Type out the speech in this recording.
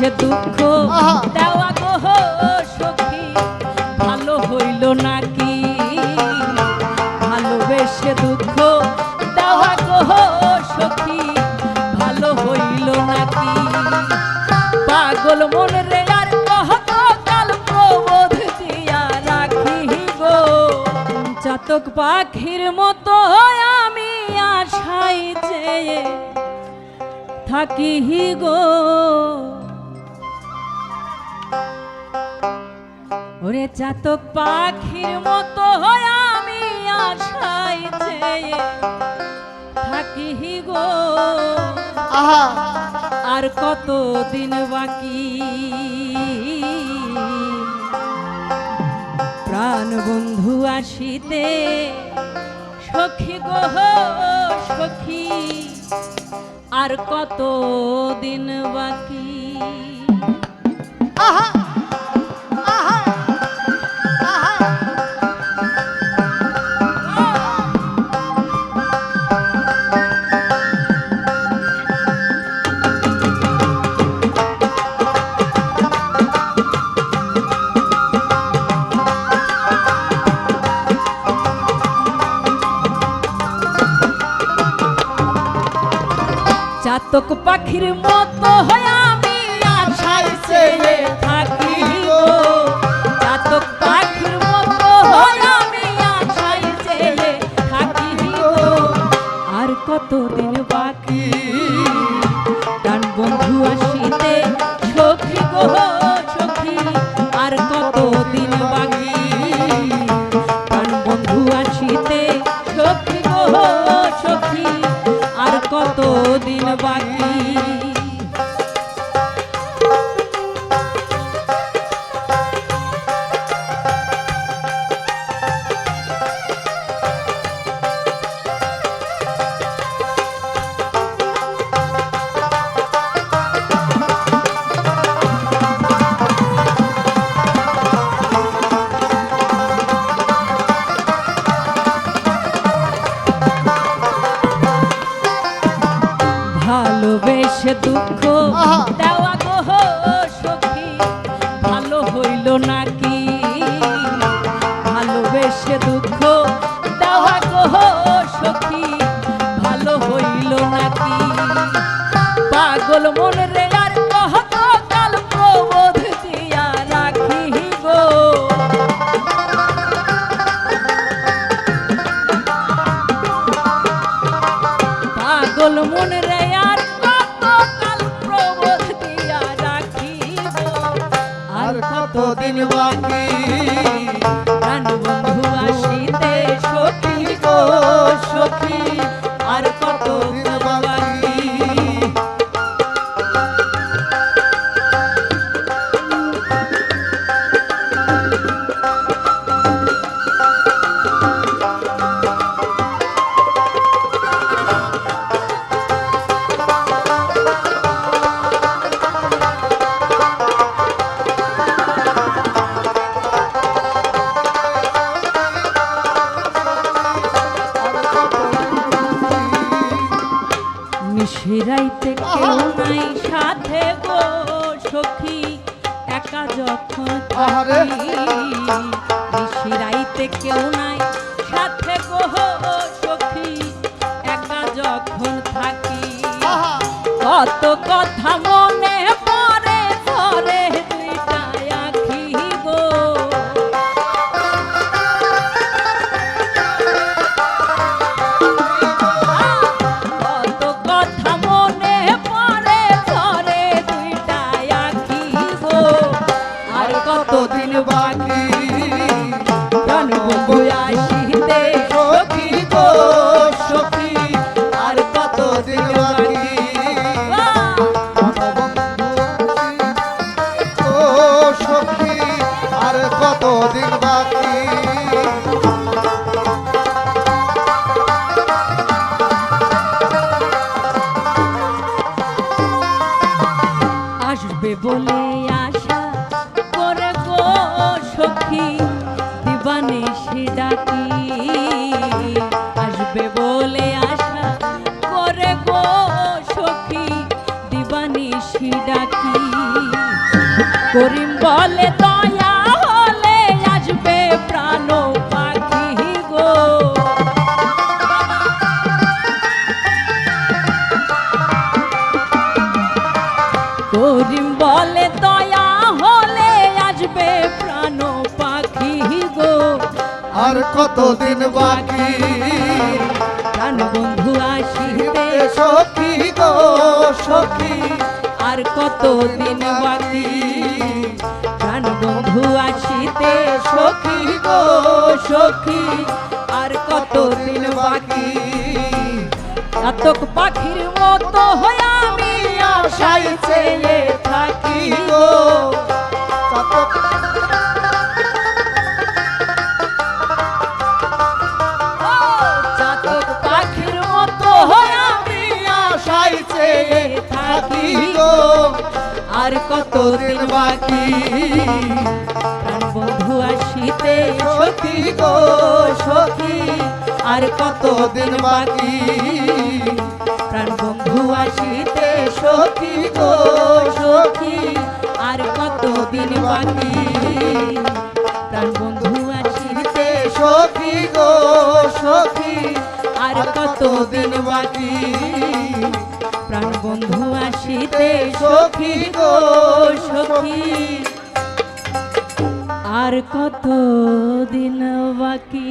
ভালোবেসে দুঃখ। দেওয়া গো সখী। ভালো হইল নাকি? ভালোবেসে দুঃখ দেওয়া গো সখী। ভালো হইল নাকি? পাগল মন রে আর কহত কাল প্রবোধ দিয়া রাখি গো। চাতক পাখির মতো আমি আশাই চেয়ে থাকি গো। ওরে চাতক পাখির মতো আমি আশাই চেয়ে থাকি গো। আহা। আর কত দিন বাকি? প্রাণ বন্ধু আসিতে সখী গো সখী আর কত দিন বাকি? চাতক পাখির মতো হয়ে আমি আশায় চেয়ে থাকি চাতক পাখির মতো হয়ে আমি আশায় চেয়ে থাকি আর কতদিন বাকি ভালোবেসে দুঃখ। দেওয়া গো সখী ভালো হইল নাকি ভালোবেসে দুঃখ দেওয়া গো সখী ভালো হইল নাকি পাগল মন রে কেউ নাই সাথে গো সখী একা যখন নিশিরাইতে কেউ নাই সাথে গো সখী একা যখন থাকি। কত কত কতদিন বাকি? আসবে বলে আশা করে গো সখী, দিবানে সে ডাকি। আসবে বলে আশা করে গো সখী, দিবানি সে ডাকি। করিম বলে দয়া করিম বলে দয়া হলে আসবে প্রাণ পাখি গো। আর কতদিন বাকি? প্রাণ বন্ধু আসিবে সখী গো সখী। আর কত দিন বাকি? প্রাণ বন্ধু আসিতে সখী গো সখী। আর কত দিন বাকি? চাতক পাখির মতো হয়ে আশায় চেয়ে থাকি গো। মতো হয়ে আমি আর কত দিন বাকি? বন্ধু আসিতে সখী গো, সখী। আর কত দিন বাকি? প্রাণ বন্ধু আসিতে সখী গো, সখী, আর কত দিন বাকি? প্রাণ বন্ধু আসিতে সখী গো, সখী, আর কত দিন বাকি? প্রাণ বন্ধু আসিতে সখী গো, সখী, আর কত দিন বাকি?